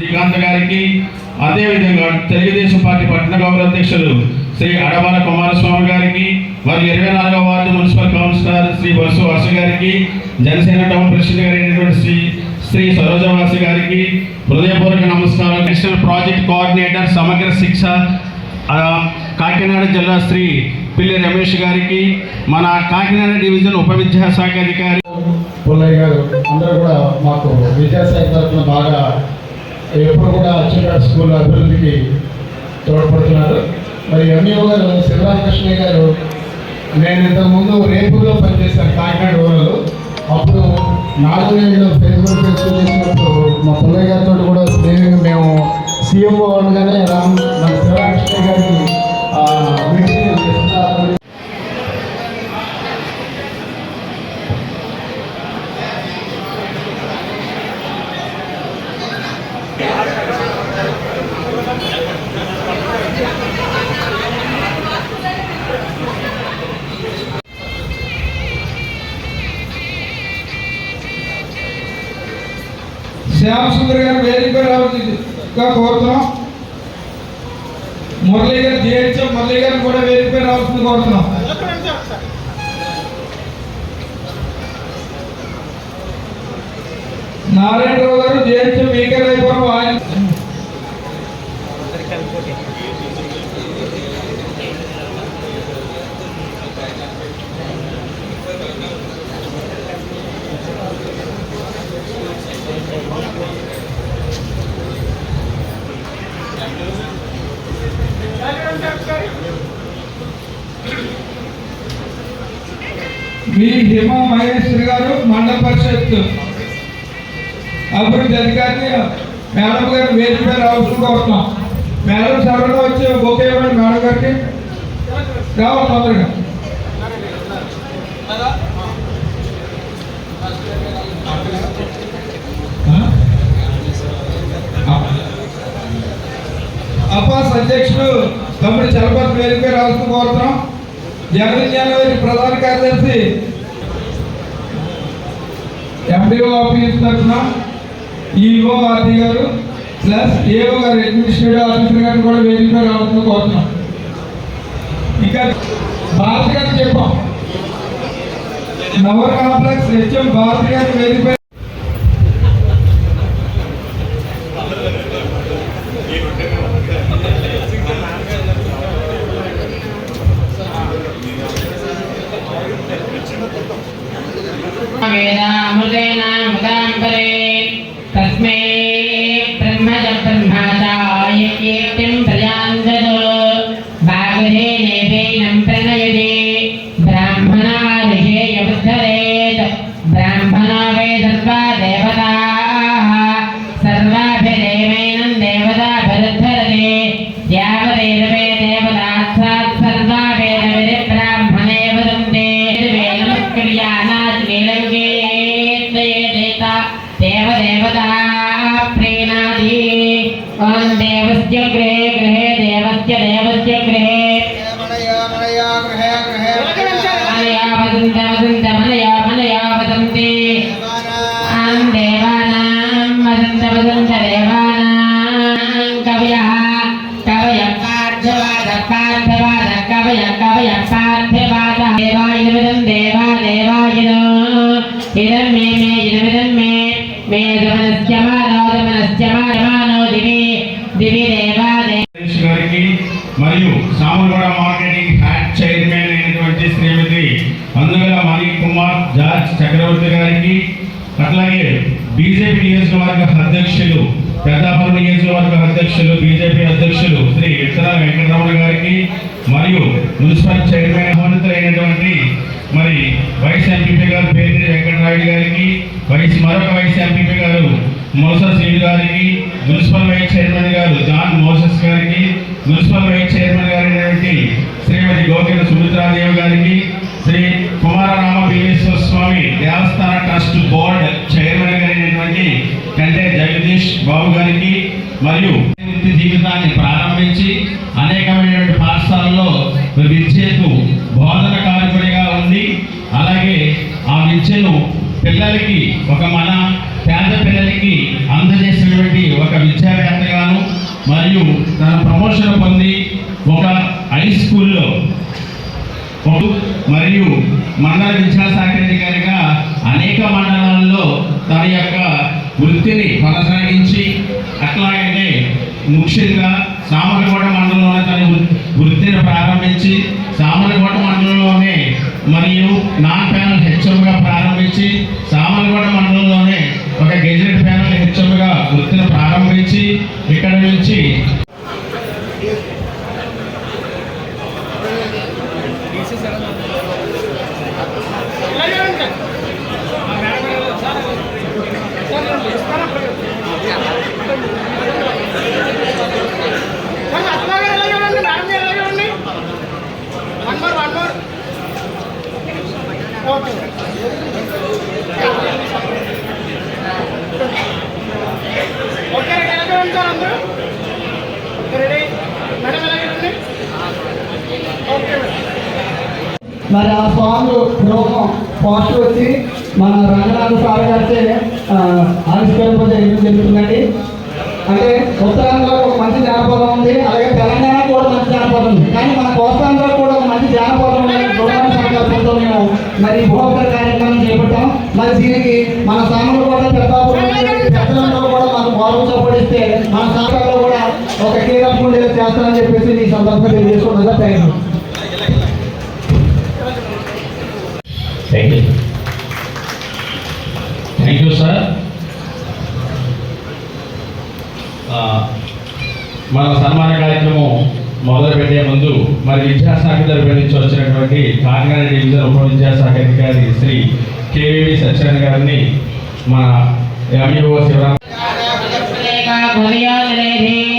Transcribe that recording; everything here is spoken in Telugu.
శ్రీకాంత్ గారికి అదేవిధంగా తెలుగుదేశం పార్టీ పట్టణ గౌరవ అధ్యక్షులు శ్రీ అడవాల కుమారస్వామి గారికి వారి ఇరవై నాలుగవ వార్డు మున్సిపల్ కౌన్సిలర్ శ్రీ బస్సు వర్ష గారికి జనసేన టౌన్ ప్రెసిడెంట్ గారైనటువంటి శ్రీ శ్రీ సరోజవాసి గారికి హృదయపూర్వక నమస్కారం నేషనల్ ప్రాజెక్ట్ కోఆర్డినేటర్ సమగ్ర శిక్ష కాకినాడ జిల్లా శ్రీ పిల్లి రమేష్ గారికి మన కాకినాడ డివిజన్ ఉప విద్యాశాఖ అధికారి పుల్లయ్య గారు అందరూ కూడా మాకు విద్యాశాఖ తరఫున బాగా ఎప్పుడు కూడా చిన్నాడు స్కూల్ అభివృద్ధికి తోడ్పడుతున్నారు. మరి ఎంఈఓ గారు శివరామకృష్ణయ్య గారు నేను ఇంతకుముందు రేపులో పనిచేశాను కాకినాడ ఊళ్ళో అప్పుడు నాలుగు నేను ఫేస్బుక్ చేసినప్పుడు మా పుల్లయ్య గారితో కూడా మేము సీఎంఓ అనగానే రామ్ మన శివరామకృష్ణయ్య గారికి శ్యామ్ సుందర్ గారు వేదికపై రావాల్సిందిగా కోరుతున్నాం. మురళీ గారు జిహెచ్ఎం మురళీ గారిని కూడా వేదికపై రావాల్సింది కోరుతున్నాం. నారాయణరావు గారు జిహెచ్ఎం మీ హిమ మహేశ్వరి గారు మండల పరిషత్ అభివృద్ధి అధికారిని మేడం గారు వేదికపై అవసరం కోరుతున్నాం మేడం సభలో వచ్చి ఓకే ఇవ్వండి మేడం గారికి. రావాలి తొందరగా. అపాస్ అధ్యక్షుడు తమ్ముడు చలపతి వేదికపై రావాల్సింది కోరుతున్నాం. జగన్ వారి ప్రధాన కార్యదర్శి ఎండిఓ ఆఫీస్ తరఫున EO RT garu plus AO garu administrative officer గారిని కూడా వేదికపై రావాల్సింది కోరుతున్నాం. ఇంకా భారతి గారికి చెప్పాం. నవర్ కాంప్లెక్స్ హెచ్ఎం భారతి గారి వేదిక वेदामृतेनामृताम्बरे तस्मै ब्रह्मज ब्रह्माचार्यकीर्तिं प्रजान्दतो भागधे नेवेनं प्रणयते ब्राह्मणा ऋषेयबुद्धरेत् ब्राह्मणो वेदत्वा देवताः सर्वाभिदेवेनं देवताभिरुद्धरते यावदेव మరియు సామలగూడ మార్కెటింగ్ హ్యాట్ చైర్మన్ అయినటువంటి శ్రీమతి అందుగల కుమార్ జార్జ్ చక్రవర్తి గారికి అట్లాగే బీజేపీ నియోజకవర్గ అధ్యక్షులు పెద్దాపురం నియోజకవర్గ అధ్యక్షులు బీజేపీ అధ్యక్షులు వెంకటరమణ గారికి మరియు మున్సిపల్ చైర్మన్ ఆహ్వానితులైనటువంటి మరి వైస్ ఎంపీపీ గారు పేరు వెంకటరాయుడు గారికి వైస్ మరొక vice MPP garu Moses Srinu గారికి municipal vice chairman garu John Moses గారికి మున్సిపల్ వైస్ చైర్మన్ గారైనటువంటి శ్రీమతి గోకిన సుమిత్రాదేవి గారికి శ్రీ కుమారరామ భీమేశ్వర స్వామి దేవస్థాన ట్రస్ట్ బోర్డ్ చైర్మన్ గారైనటువంటి కంటే జగదీష్ బాబు గారికి మరియు వృత్తి జీవితాన్ని ప్రారంభించి అనేకమైనటువంటి పాఠశాలలో విద్యకు బోధన కార్యకుడిగా ఉంది అలాగే ఆ విద్యను పిల్లలకి ఒక మన పేద పిల్లలకి అందజేసినటువంటి ఒక విద్యావేత్తగాను మరియు తన ప్రమోషన్ పొంది ఒక హై స్కూల్లో మరియు మండల విద్యాశాఖ అధికారిగా అనేక మండలాల్లో తన యొక్క వృత్తిని కొనసాగించి అట్లాగే ముఖ్యంగా సామర్లకోట మండలంలోనే తన వృత్తిని ప్రారంభించి సామర్లకోట మండలంలోనే మరియు నాన్ ప్యానల్ హెచ్ఎంగా ప్రారంభించి సామర్లకోట మండలంలోనే ఒక గెజెట్ ప్యానల్ హెచ్ఎంగా వృత్తిని ప్రారంభించి ఇక్కడ నుంచి మరి ఆ సాంగ్ ప్రోగ్రాం పోస్టర్ వచ్చి మన రంగనాథ సార్ గారితే ఆ, ఆవిష్కరింపజేయడం జరుగుతుందండి అంటే ఉత్తరాంధ్రలో ఒక మంచి జానపదం ఉంది అలాగే తెలంగాణ కూడా మంచి జానపదం ఉంది. కానీ మన కోస్తాంధ్రలో కూడా ఒక మంచి జానపదం ఉంది. గవర్నమెంట్ సంకల్పంతో మేము మరి ఈ కార్యక్రమం చేపట్టాం. మరి దీనికి మన సాములు కూడా పెద్ద పెద్దలందరూ కూడా మనం గౌరవం సపోర్టిస్తే కూడా ఒక కీలక పూజలు చేస్తానని చెప్పేసి ఈ సందర్భంగా తెలియజేసుకున్నదా thank thank you thank you sir మన సన్మాన కార్యక్రమం మొదలు పెట్టే ముందు మరి విద్యాశాఖ తరపు నుంచి వచ్చినటువంటి కాకినాడ డివిజన్ ఉప విద్యాశాఖ అధికారి శ్రీ కేవీవి సత్యనారాయణ గారిని మన ఎంఈఓ శివరామ भूया